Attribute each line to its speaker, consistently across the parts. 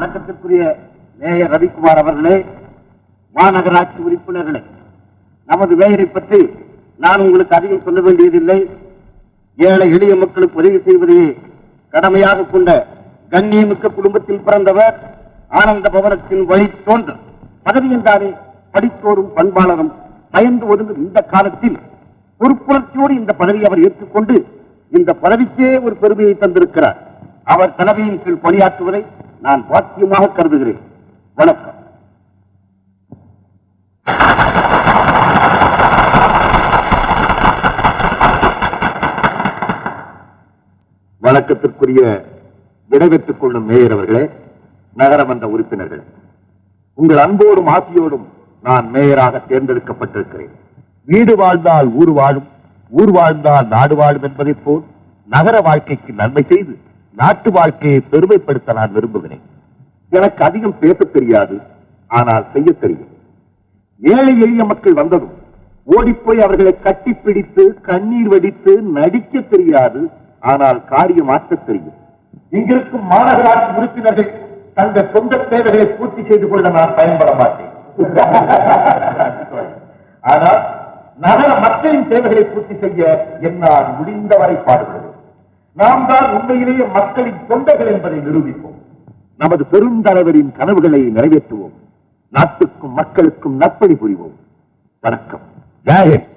Speaker 1: வணக்கத்திற்குரிய மேயர் ரவிக்குமார் அவர்களே மாநகராட்சி உறுப்பினர்களே நமது மேயரை பற்றி நான் உங்களுக்கு அதிகம் சொல்ல வேண்டியதில்லை. ஏழை எளிய மக்களுக்கு உதவி செய்வதையே கடமையாக கொண்ட கண்ணியமிக்க குடும்பத்தில் பிறந்தவர் ஆனந்த பவனத்தின் வழி தோன்று பதவி என்றாலே படித்தோரும் பண்பாளரும் பயந்து ஒதுங்கும் இந்த காலத்தில் பொறுப்புணர்ச்சியோடு இந்த பதவியை அவர் ஏற்றுக்கொண்டு இந்த பதவிக்கே ஒரு பெருமையை தந்திருக்கிறார். அவர் தலைமையின் கீழ் பணியாற்றுவதை நான் பாக்கியமாக கருதுகிறேன். வணக்கம். வணக்கத்திற்குரிய விடைபெற்றுக் கொள்ளும் மேயர் அவர்களே நகரமன்ற உறுப்பினர்களே. உங்கள் அன்போடும் ஆசையோடும் நான் மேயராக தேர்ந்தெடுக்கப்பட்டிருக்கிறேன். வீடு வாழ்ந்தால் ஊர் வாழும் ஊர் வாழ்ந்தால் நாடு வாழும் என்பதைப் போல் நகர வாழ்க்கைக்கு நன்மை செய்து நாட்டு வாழ்க்கையை பெருமைப்படுத்த நான் விரும்புகிறேன். எனக்கு அதிகம் பேசத் தெரியாது ஆனால் செய்ய தெரியும். ஏழை எளிய மக்கள் வந்ததும் ஓடிப்போய் அவர்களை கட்டிப்பிடித்து கண்ணீர் வடித்து நடிக்க தெரியாது ஆனால் காரியம் ஆற்ற தெரியும். இங்கிருக்கும் மாநகராட்சி உறுப்பினர்கள் தங்கள் சொந்த தேவைகளை பூர்த்தி செய்து கொள்ள நான் பயன்பட மாட்டேன். ஆனால் நகர மக்களின் தேவைகளை பூர்த்தி செய்ய என்னால் முடிந்தவரை பாடுபடுவேன். நாம் தான் உண்மையிலேயே மக்களின் தொண்டைகள் என்பதை நிரூபிப்போம். நமது பெருந்தலைவரின் கனவுகளை நிறைவேற்றுவோம். நாட்டுக்கும் மக்களுக்கும் நற்பணி புரிவோம். வணக்கம். ஜெயஹிந்த்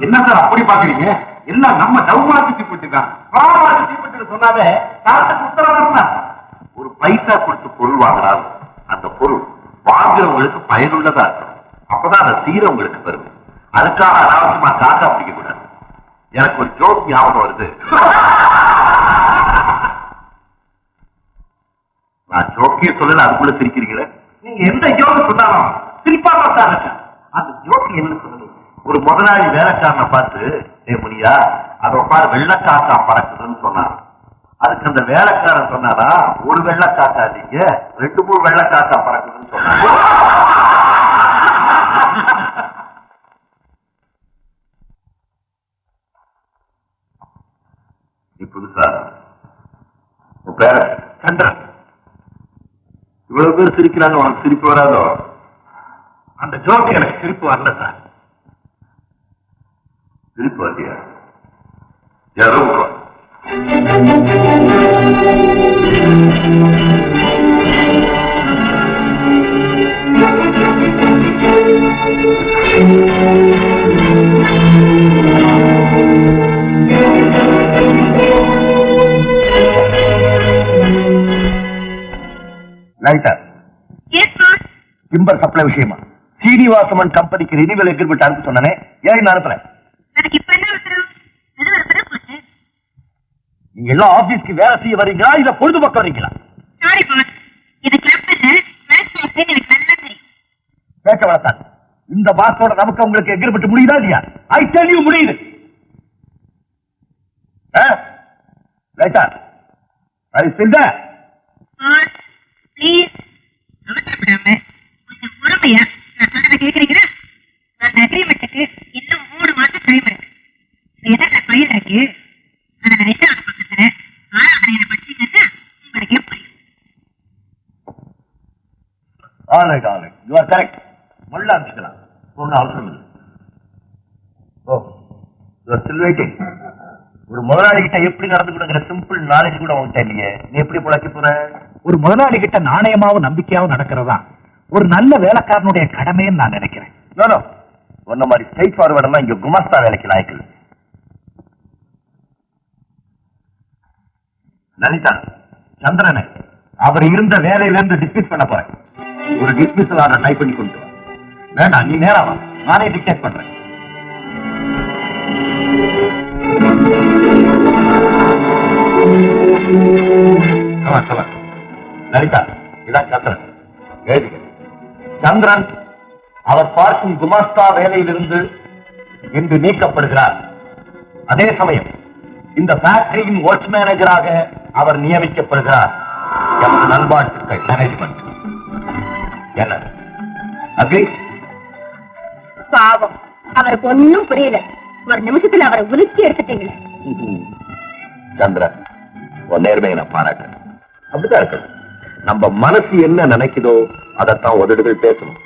Speaker 1: என்ன சார் அப்படி பாக்குறீங்க எல்லாம் நம்ம டவுமார்க்கு தீப்பட்டு தான் பாமார்க்கு தீப்பட்டு சொன்னாலே நாட்டுக்கு உத்தரவாதம் ஒரு பைசா கொடுத்து பொருள் வாங்கினாலும் அந்த பொருள் வாங்குறவங்களுக்கு பயனுள்ளதா இருக்கும். அப்பதான் அதை தீரவங்களுக்கு பெருமை. அதுக்காக அனாவசியமா காக்கா பிடிக்க கூடாது. எனக்கு ஒரு ஜோக் ஞாபகம் வருது. நான் ஜோக்கிய சொல்லல அதுக்குள்ள சிரிக்கிறீங்களே? நீங்க எந்த ஜோக்கு சொன்னாலும் சிரிப்பா பார்த்தாங்க அந்த ஜோக்கு என்ன சொல்லணும்? ஒரு முதலாளி வேலைக்காரனை பார்த்து ஏ முனியா அதை பாரு வெள்ளக்காக்கா பறக்குதுன்னு சொன்னார் அதுக்கு அந்த வேலைக்காரன் சொன்னாரா ஒரு வெள்ளக்காக்கா நீங்க ரெண்டு மூணு வெள்ளக்காக்கா பறக்குதுன்னு சொன்னார் நீ புதுசா? உன் பேர சந்திரன். இவ்வளவு பேர் சிரிக்கிறாங்க உனக்கு சிரிப்பு வராதோ? அந்த ஜோக்கு எனக்கு சிரிப்பு வரல சார். சிரிப்பு வரலையா? யாரோ writer
Speaker 2: Yes, boss.
Speaker 1: Timber supply விஷயமா? சீனிவாசமன் கம்பெனிக்கு ரினிவல் எக்ரிமெண்ட் அனுப்ப சொன்னனே. ஏன் நான் அனுப்புறேன்
Speaker 2: எனக்கு இப்ப என்ன அவசரம்? அது ஒரு போச்சு.
Speaker 1: நீங்க எல்லாம் ஆபீஸ்க்கு வேலை செய்ய வரீங்களா இல்ல பொழுதுபோக்க வரீங்களா
Speaker 2: Sorry, boss. இது match box ன்னு எனக்கு நல்லா தெரியும்.
Speaker 1: பேச்ச வளர்த்தான் இந்த பாஸோட நமக்கு உங்களுக்கு எக்ரிமெண்ட் முடியுதா இல்லையா? ஐ டெல் யூ முடியுது. ரைட்டா செல்த
Speaker 2: Boss, please, அவசரப்படாம கொஞ்சம் பொறுமையா நான் சொல்றதை கேக்குறீங்களா? அந்த agreement-க்கு இன்னும் மூணு மாசம் time இருக்கு. இது என்னென்ன file இருக்கு? அதை நான் HR பக்கத்துல ஆராதனையில படிச்சீங்கன்னா உங்களுக்கே புரியும்.
Speaker 1: All right all right you are correct. முள்ள அனுப்பிச்சுக்கலாம் ஒன்றும் அவசரம் இல்லை. ஓ ஸ்டில் வெயிட்டிங் ஒரு முதலாளி கிட்ட எப்படி நடந்துக்கணுங்கிற சிம்பிள் நாலேஜ் கூட உங்ககிட்ட இல்லையே. நீ எப்படி பிழைக்க போற?
Speaker 3: ஒரு முதலாளி கிட்ட நாணயமாவும் நம்பிக்கையாவும் நடக்கிறதா? ஒரு நல்ல வேலைக்காரனுடைய கடமைன்னு நான் நினைக்கிறேன்.
Speaker 1: ஒன்ன மாதிரி ஸ்ட்ரைட் ஃபார்வர்ட் எல்லாம் இங்க குமாஸ்தா வேலைக்கு லாய்க்கல லலிதா சந்திரனை அவர் இருந்த வேலையில இருந்து டிஸ்மிஸ் பண்ண போறேன். ஒரு டிஸ்மிஸல் ஆர்டர் டைப் பண்ணி கொண்டு வா. வேண்டாம் நீ நேரா வா. நானே டிக்டேட் பண்றேன். லலிதா இதான் சந்திரன். எழுதுக சந்திரன் அவர் பார்க்கும் குமாஸ்தா வேலையிலிருந்து இன்று நீக்கப்படுகிறார். அதே சமயம் இந்த ஃபேக்டரியின் வாட்ச் மேனேஜராக அவர் நியமிக்கப்படுகிறார். எமது நல்வாழ்த்துக்கள் மேனேஜ்மெண்ட் என்ன? அக்ரி
Speaker 2: பாவம். அவருக்கு ஒண்ணும் புரியல. ஒரு நிமிஷத்துல அவரை உலுக்கி எடுத்துட்டீங்களே.
Speaker 1: சந்திரா உன் நேர்மையை நான் பாராட்டுறேன். அப்படிதான் இருக்கணும் நம்ம மனசு என்ன நினைக்குதோ அதைத்தான் உதடுகள் பேசணும்.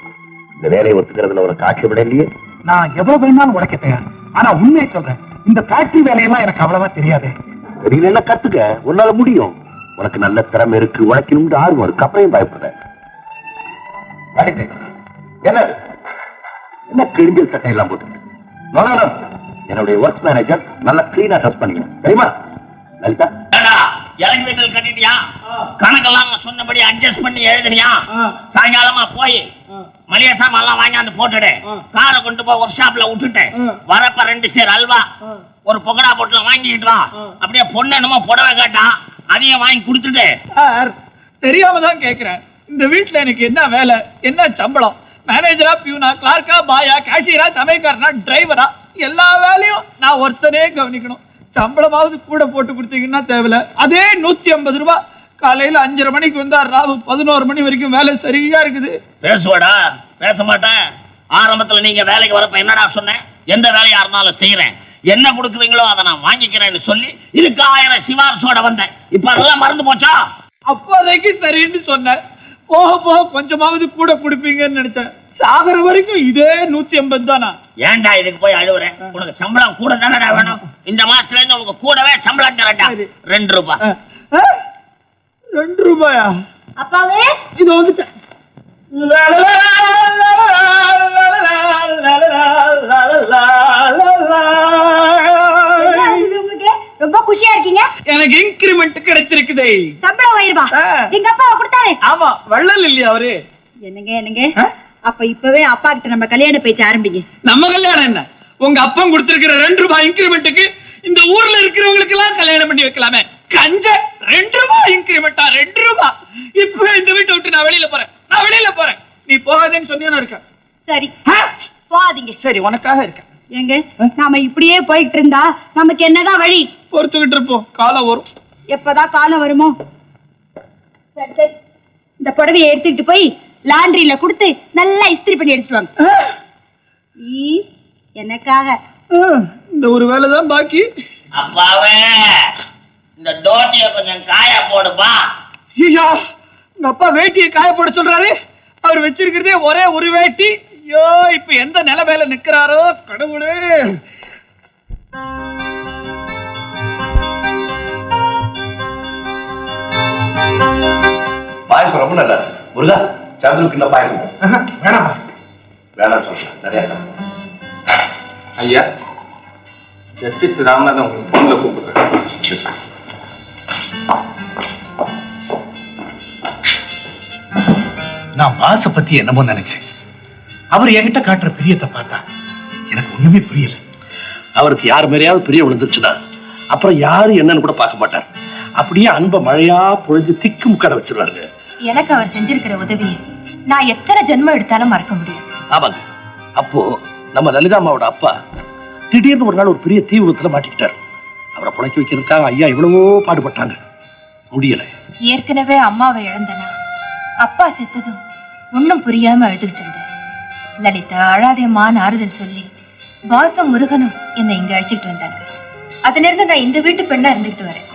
Speaker 1: இந்த வேலையை ஒத்துக்கிறதுல ஒரு காட்சி விட இல்லையே.
Speaker 3: நான் எவ்வளவு வேணாலும் உழைக்க தயார். ஆனா உண்மையை சொல்றேன். இந்த ஃபேக்டரி வேலையெல்லாம் எனக்கு அவ்வளவா தெரியாது.
Speaker 1: தெரியல கத்துக்க? உன்னால முடியும். உனக்கு நல்ல திறமை இருக்கு உழைக்கணும்னு ஆர்வம் இருக்கு. அப்புறம் பயப்படுற? என்ன கிழிஞ்சல் சட்டை எல்லாம் போட்டு. என்னுடைய ஒர்க் மேனேஜர் நல்லா கிளீனா ட்ரெஸ் பண்ணிக்கணும். தெரியுமா? லலிதா?
Speaker 4: இறங்கி வீட்டில் கட்டிட்டியா? கணக்கெல்லாம் நான் சொன்னபடி அட்ஜஸ்ட் பண்ணி எழுதுனியா? சாயங்காலமா போய் மளிகை சாமான் எல்லாம் வாங்கியாந்து போட்டுடு. காரை கொண்டு போய் ஒர்க் ஷாப்ல விட்டுட்டேன் வரப்ப ரெண்டு சேர் அல்வா ஒரு பொகடா பொட்டுல வாங்கிட்டு வா. அப்படியே பொண்ணு என்னமோ புடவை கேட்டா அதையும் வாங்கி கொடுத்துட்டு
Speaker 5: தெரியாம தான் கேக்குறேன். இந்த வீட்ல எனக்கு என்ன வேலை? என்ன சம்பளம்? மேனேஜரா பியூனா கிளார்க்கா பாயா கேஷியரா சமையல்காரனா டிரைவரா எல்லா வேலையும் நான் ஒருத்தனே கவனிக்கணும். சம்பளமாவது கூட போட்டு கொடுத்தீங்கன்னா தேவையில்ல. அதே நூத்தி ஐம்பது ரூபாய் காலையில அஞ்சரை மணிக்கு வந்தா ராவு பதினோரு மணி வரைக்கும் வேலை சரியா இருக்குது.
Speaker 4: பேசுவாடா? பேச மாட்டேன். ஆரம்பத்துல நீங்க வேலைக்கு வரப்ப என்னடா சொன்னேன்? எந்த வேலையா இருந்தாலும் செய்யறேன் என்ன கொடுக்குறீங்களோ அதை நான் வாங்கிக்கிறேன்னு சொல்லி இதுக்கு ஆயிரம் சிபாரிசோட வந்தேன். இப்ப அதெல்லாம் மறந்து போச்சா?
Speaker 5: அப்போதைக்கு சரின்னு சொன்னேன். போக போக கொஞ்சமாவது கூட கொடுப்பீங்கன்னு நினைச்சேன் சாகர வரைக்கும் இதே நூத்தி ஐம்பது தானா
Speaker 4: ஏன்டா இதுக்கு போய் அழுவுறேன் உனக்கு சம்பளம் கூட தானடா வேணும் இந்த மாசத்துல இருந்து உனக்கு கூடவே சம்பளம் தரட்டா
Speaker 5: சரி.
Speaker 4: ரெண்டு ரூபாய்
Speaker 5: ரெண்டு ரூபாயா
Speaker 2: அப்பாவே
Speaker 5: இது வந்துட்டேன்
Speaker 2: ரொம்ப குஷியா இருக்கீங்க?
Speaker 5: எனக்கு இன்கிரிமெண்ட் கிடைச்சிருக்குதே.
Speaker 2: சம்பளம் ஆயிருவா. எங்க அப்பா கொடுத்தாரு.
Speaker 5: ஆமா வள்ளல் இல்லையா அவரு?
Speaker 2: என்னங்க என்னங்க? அப்ப இப்பவே அப்பா கிட்ட நம்ம கல்யாண பேச்சு ஆரம்பிங்க.
Speaker 5: நம்ம கல்யாணம் என்ன? உங்க அப்பன் கொடுத்திருக்கிற ரெண்டு ரூபாய் இன்கிரிமெண்ட்டுக்கு இந்த ஊர்ல இருக்கிறவங்களுக்கு எல்லாம் கல்யாணம் பண்ணி வைக்கலாமே. கஞ்ச ரெண்டு ரூபாய் இன்கிரிமெண்டா ரெண்டு ரூபாய் இப்ப இந்த வீட்டை விட்டு நான் வெளியில போறேன். நான் வெளியில போறேன். நீ போகாதேன்னு சொன்னியா இருக்கேன்.
Speaker 2: சரி. போகாதீங்க.
Speaker 5: சரி உனக்காக இருக்கேன்.
Speaker 2: ஏங்க நாம இப்படியே போயிட்டு இருந்தா நமக்கு என்னதான் வழி?
Speaker 5: பொறுத்துக்கிட்டு இருப்போம். காலம் வரும்.
Speaker 2: எப்பதான் காலம் வருமோ? இந்த புடவையை எடுத்துக்கிட்டு போய் லாண்ட்ரியில கொடுத்து நல்லா இஸ்திரி பண்ணி எடுத்துட்டு வாங்க. ப்ளீஸ் எனக்காக.
Speaker 5: இந்த ஒரு வேலை தான் பாக்கி.
Speaker 4: அப்பாவே இந்த தோட்டிய கொஞ்சம் காய போடுப்பா.
Speaker 5: ஐயா உங்க அப்பா வேட்டியை காய போட சொல்றாரு. அவர் வச்சிருக்கிறதே ஒரே ஒரு வேட்டி. ஐயோ இப்ப எந்த நிலைமையில நிக்கிறாரோ? கடவுளே.
Speaker 1: பாயசம் ரொம்ப நல்லா இருக்கு. முருகா சந்திரனுக்கு இன்னும் பாயசம்
Speaker 3: வேணாம்
Speaker 1: வேணாம் சொல்றேன் நிறைய.
Speaker 6: ஐயா ஜஸ்டிஸ் ராமநாதன் உங்களுக்கு போன்ல கூப்பிடுறேன்.
Speaker 3: நான் பாச பத்தி என்னமோ நினைச்சேன். அவர் என்கிட்ட காட்டுற பிரியத்தை பார்த்தா எனக்கு ஒண்ணுமே புரியல.
Speaker 7: அவருக்கு யார் மேலேயாவது பிரிய விழுந்துருச்சுன்னா அப்புறம் யாரும் என்னன்னு கூட பார்க்க மாட்டார். அப்படியே அன்பை மழையா பொழிஞ்சு திக்கு முக்காட வச்சிருவாருங்க.
Speaker 8: எனக்கு அவர் செஞ்சிருக்கிற உதவியை நான் எத்தனை ஜென்மம் எடுத்தாலும் மறக்க முடியாது.
Speaker 7: ஆமாங்க. அப்போ நம்ம லலிதாமாவோட அப்பா திடீர்னு ஒரு நாள் ஒரு பெரிய தீ விபத்துல மாட்டிக்கிட்டார். அவரை புழைக்க வைக்கிறதுக்காக ஐயா எவ்வளவோ பாடுபட்டாங்க. முடியல.
Speaker 8: ஏற்கனவே அம்மாவை இழந்தனா? அப்பா செத்ததும் ஒண்ணும் புரியாம அழுதுகிட்டு இருந்தேன் லலிதா அழாதேம்மான்னு ஆறுதல் சொல்லி பாசம் முருகனும் என்னை இங்க அழைச்சிட்டு வந்தாங்க. அதுல இருந்து நான் இந்த வீட்டு பெண்ணா இருந்துகிட்டு வரேன்.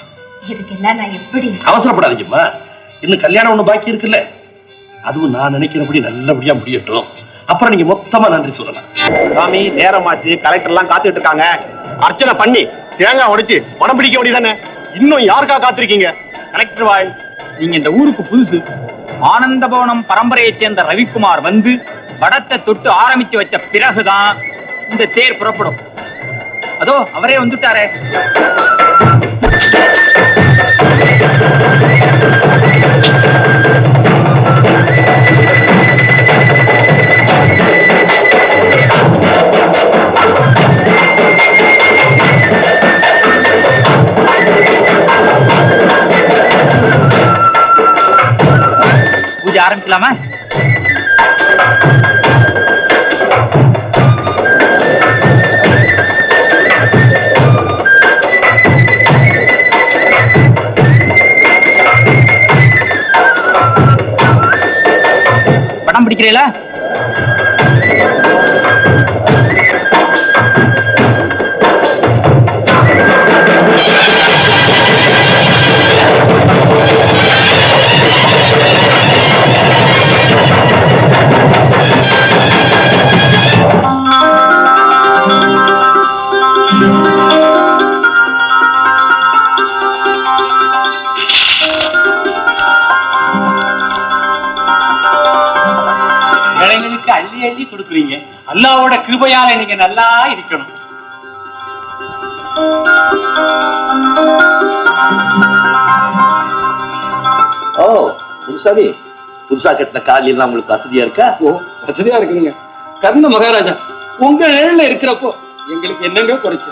Speaker 8: இதுக்கெல்லாம் நான் எப்படி
Speaker 7: அவசரப்படாதீங்கம்மா இன்னும் கல்யாணம் ஒண்ணு பாக்கி இருக்குல்ல? அதுவும் நான் நினைக்கிறபடி நல்லபடியா முடியட்டும். அப்புறம் நீங்க மொத்தமா நன்றி சொல்லலாம்.
Speaker 9: சாமி நேரமாச்சு. கலெக்டர் எல்லாம் காத்துட்டு இருக்காங்க அர்ச்சனை பண்ணி தேங்காய் உடைச்சு பணம் பிடிக்க வேண்டியதானே இன்னும் யாருக்கா காத்திருக்கீங்க? கலெக்டர் வாய்.
Speaker 5: நீங்க இந்த ஊருக்கு புதுசு. ஆனந்த பவனம் பரம்பரையைச் சேர்ந்த ரவிக்குமார் வந்து படத்தை தொட்டு ஆரம்பிச்சு வச்ச பிறகுதான் இந்த தேர் புறப்படும். அதோ அவரே வந்துட்டாரே. பூஜை
Speaker 6: நினைக்கிறீங்களா அள்ளி கொடுக்குறீங்க. அல்லாவோட கிருபையால நீங்க நல்லா இருக்கணும்.
Speaker 10: ஓ புதுசாமி புதுசா கட்டின எல்லாம் உங்களுக்கு வசதியா இருக்கா?
Speaker 6: ஓ வசதியா இருக்குங்க கர்ண மகாராஜா உங்க நிழல்ல இருக்கிறப்போ எங்களுக்கு என்னங்க குறைச்சு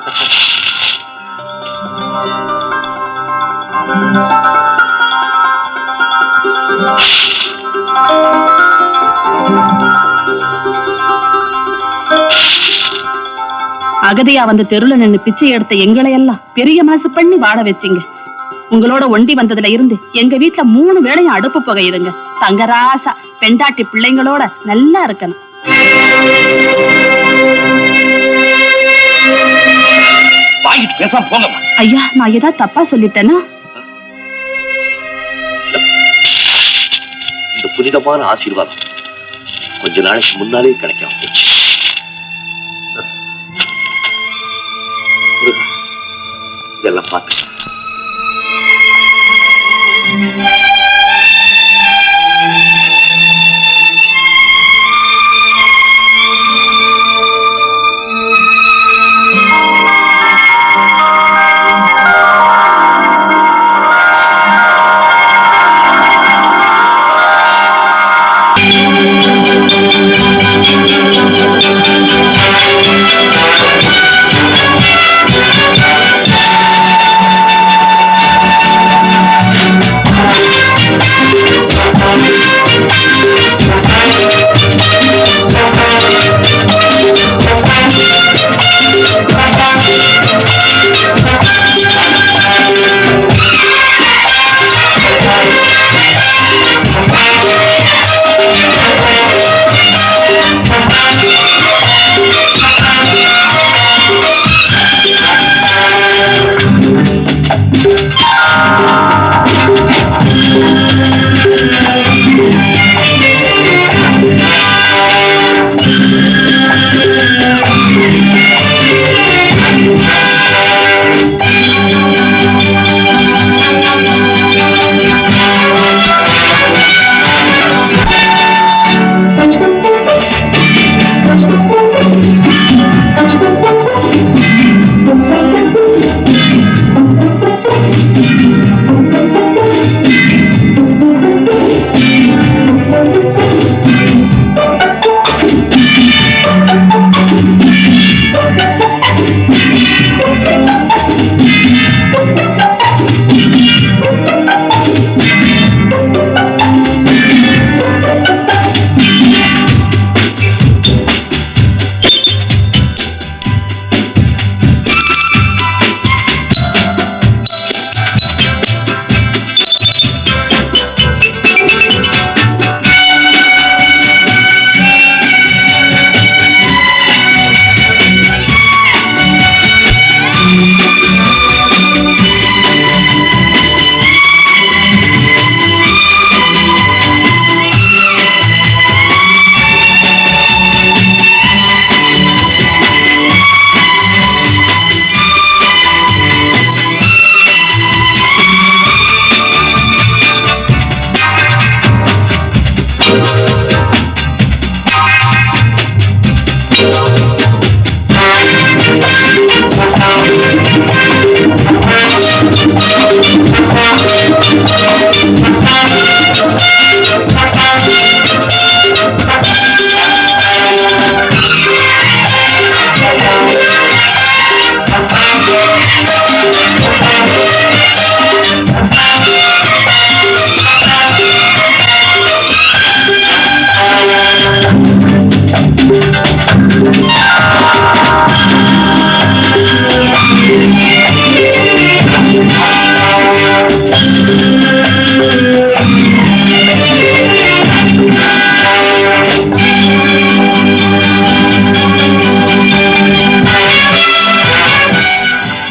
Speaker 11: அகதியா வந்து தெருல நின்னு பிச்சை எடுத்த எங்களை எல்லாம் பெரிய மனசு பண்ணி வாழ வச்சீங்க. உங்களோட ஒண்டி வந்ததுல இருந்து எங்க வீட்ல மூணு வேளையும் அடுப்பு புகையுதுங்க. தங்கராசா பெண்டாட்டி பிள்ளைங்களோட நல்லா இருக்கணும். ஐயா நான் ஏதாவது தப்பா சொல்லிட்டேனா?
Speaker 10: இந்த புனிதமான ஆசீர்வாதம் கொஞ்ச நாளைக்கு முன்னாலே கிடைக்காம dalam hati.